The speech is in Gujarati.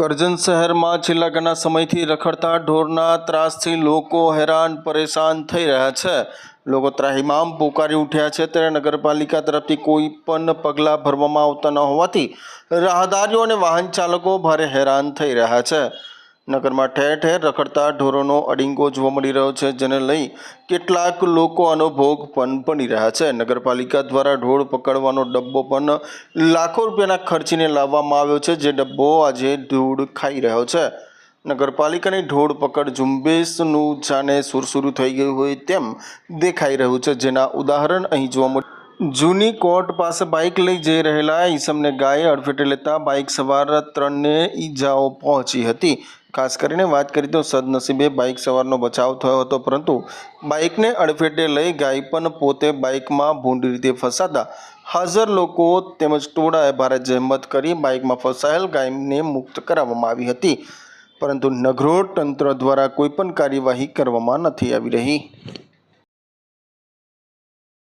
કરજણ શહેરમાં છેલ્લા ઘણા સમયથી રખડતા ઢોરના ત્રાસથી લોકો હેરાન પરેશાન થઈ રહ્યા છે. લોકો ત્રાહિમામ પોકારી ઉઠ્યા છે. ત્યારે નગરપાલિકા તરફથી કોઈ પણ પગલાં ભરવામાં આવતા ન હોવાથી રાહદારીઓ અને વાહન ચાલકો ભારે હેરાન થઈ રહ્યા છે. નગરમાં ઠેર ઠેર રખડતા ઢોરોનો અડીંગો જોવા મળી રહ્યો છે, જેને લઈ કેટલાક લોકો આનો ભોગ પણ બની રહ્યા છે. નગરપાલિકા દ્વારા ઢોર પકડવાનો ડબ્બો પણ લાખો રૂપિયાના ખર્ચીને લાવવામાં આવ્યો છે, જે ડબ્બો આજે ધૂળ ખાઈ રહ્યો છે. નગરપાલિકાની ઢોળ પકડ ઝુંબેશનું જાણે સુરસુરું થઈ ગયું હોય તેમ દેખાઈ રહ્યું છે, જેના ઉદાહરણ અહીં જોવા મળ્યું જૂની કોર્ટ પાસે બાઇક લઈ જઈ રહેલા ઈસમને ગાયે અડફેટે લેતા બાઇક સવાર ત્રણને ઈજાઓ પહોંચી હતી. ખાસ કરીને વાત કરી તો સદનસીબે બાઇક સવારનો બચાવ થયો હતો, પરંતુ બાઇકને અડફેટે લઈ ગાય પણ પોતે બાઇકમાં ભૂંડી રીતે ફસાતા. હાજર લોકો તેમજ ટોળાએ ભારે જહેમત કરી બાઇકમાં ફસાયેલ ગાયને મુક્ત કરાવવામાં આવી હતી. પરંતુ નગરોડ તંત્ર દ્વારા કોઈપણ કાર્યવાહી કરવામાં નથી આવી રહી.